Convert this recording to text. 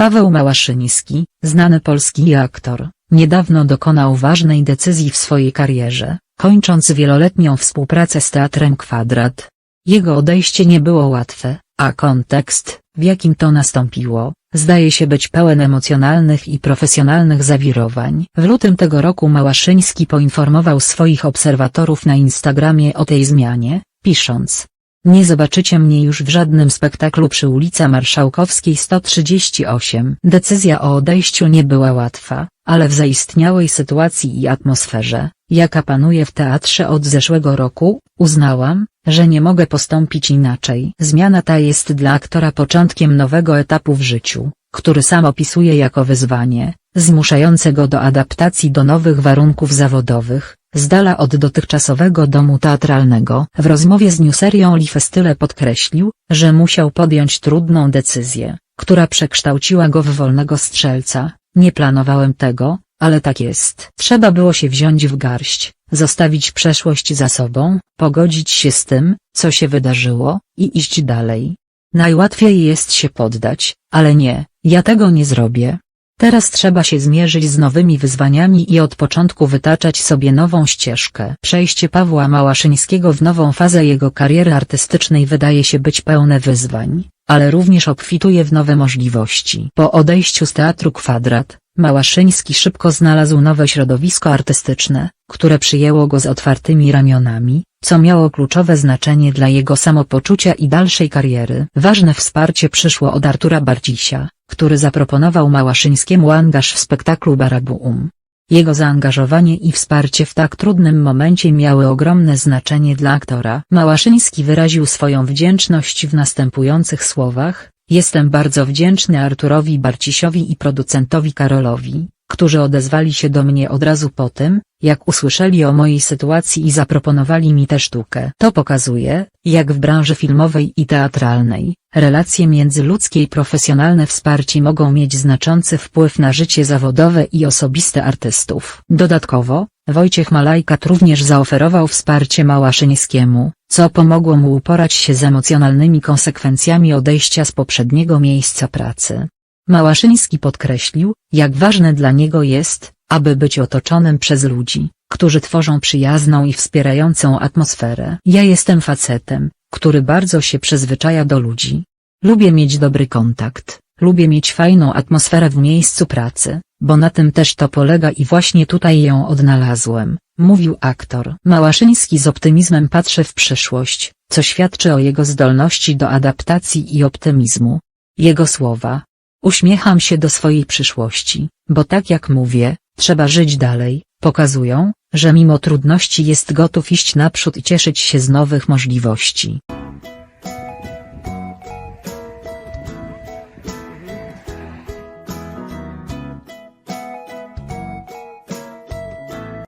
Paweł Małaszyński, znany polski aktor, niedawno dokonał ważnej decyzji w swojej karierze, kończąc wieloletnią współpracę z Teatrem Kwadrat. Jego odejście nie było łatwe, a kontekst, w jakim to nastąpiło, zdaje się być pełen emocjonalnych i profesjonalnych zawirowań. W lutym tego roku Małaszyński poinformował swoich obserwatorów na Instagramie o tej zmianie, pisząc nie zobaczycie mnie już w żadnym spektaklu przy ulica Marszałkowskiej 138. Decyzja o odejściu nie była łatwa, ale w zaistniałej sytuacji i atmosferze, jaka panuje w teatrze od zeszłego roku, uznałam, że nie mogę postąpić inaczej. Zmiana ta jest dla aktora początkiem nowego etapu w życiu, który sam opisuje jako wyzwanie, zmuszające go do adaptacji do nowych warunków zawodowych, z dala od dotychczasowego domu teatralnego. W rozmowie z newserią Lifestyle podkreślił, że musiał podjąć trudną decyzję, która przekształciła go w wolnego strzelca. Nie planowałem tego, ale tak jest. Trzeba było się wziąć w garść, zostawić przeszłość za sobą, pogodzić się z tym, co się wydarzyło, i iść dalej. Najłatwiej jest się poddać, ale nie, ja tego nie zrobię. Teraz trzeba się zmierzyć z nowymi wyzwaniami i od początku wytaczać sobie nową ścieżkę. Przejście Pawła Małaszyńskiego w nową fazę jego kariery artystycznej wydaje się być pełne wyzwań, ale również obfituje w nowe możliwości. Po odejściu z Teatru Kwadrat, Małaszyński szybko znalazł nowe środowisko artystyczne, które przyjęło go z otwartymi ramionami, co miało kluczowe znaczenie dla jego samopoczucia i dalszej kariery. Ważne wsparcie przyszło od Artura Bardzisia, który zaproponował Małaszyńskiemu angaż w spektaklu Barabuum. Jego zaangażowanie i wsparcie w tak trudnym momencie miały ogromne znaczenie dla aktora. Małaszyński wyraził swoją wdzięczność w następujących słowach, Jestem bardzo wdzięczny Arturowi Barcisiowi i producentowi Karolowi, którzy odezwali się do mnie od razu po tym, jak usłyszeli o mojej sytuacji i zaproponowali mi tę sztukę. To pokazuje, jak w branży filmowej i teatralnej, relacje międzyludzkie i profesjonalne wsparcie mogą mieć znaczący wpływ na życie zawodowe i osobiste artystów. Dodatkowo, Wojciech Malajkat również zaoferował wsparcie Małaszyńskiemu, co pomogło mu uporać się z emocjonalnymi konsekwencjami odejścia z poprzedniego miejsca pracy. Małaszyński podkreślił, jak ważne dla niego jest, aby być otoczonym przez ludzi, którzy tworzą przyjazną i wspierającą atmosferę. Ja jestem facetem, który bardzo się przyzwyczaja do ludzi. Lubię mieć dobry kontakt, lubię mieć fajną atmosferę w miejscu pracy, bo na tym też to polega i właśnie tutaj ją odnalazłem, mówił aktor. Małaszyński z optymizmem patrzy w przyszłość, co świadczy o jego zdolności do adaptacji i optymizmu. Jego słowa. Uśmiecham się do swojej przyszłości, bo tak jak mówię, trzeba żyć dalej, pokazują, że mimo trudności jest gotów iść naprzód i cieszyć się z nowych możliwości.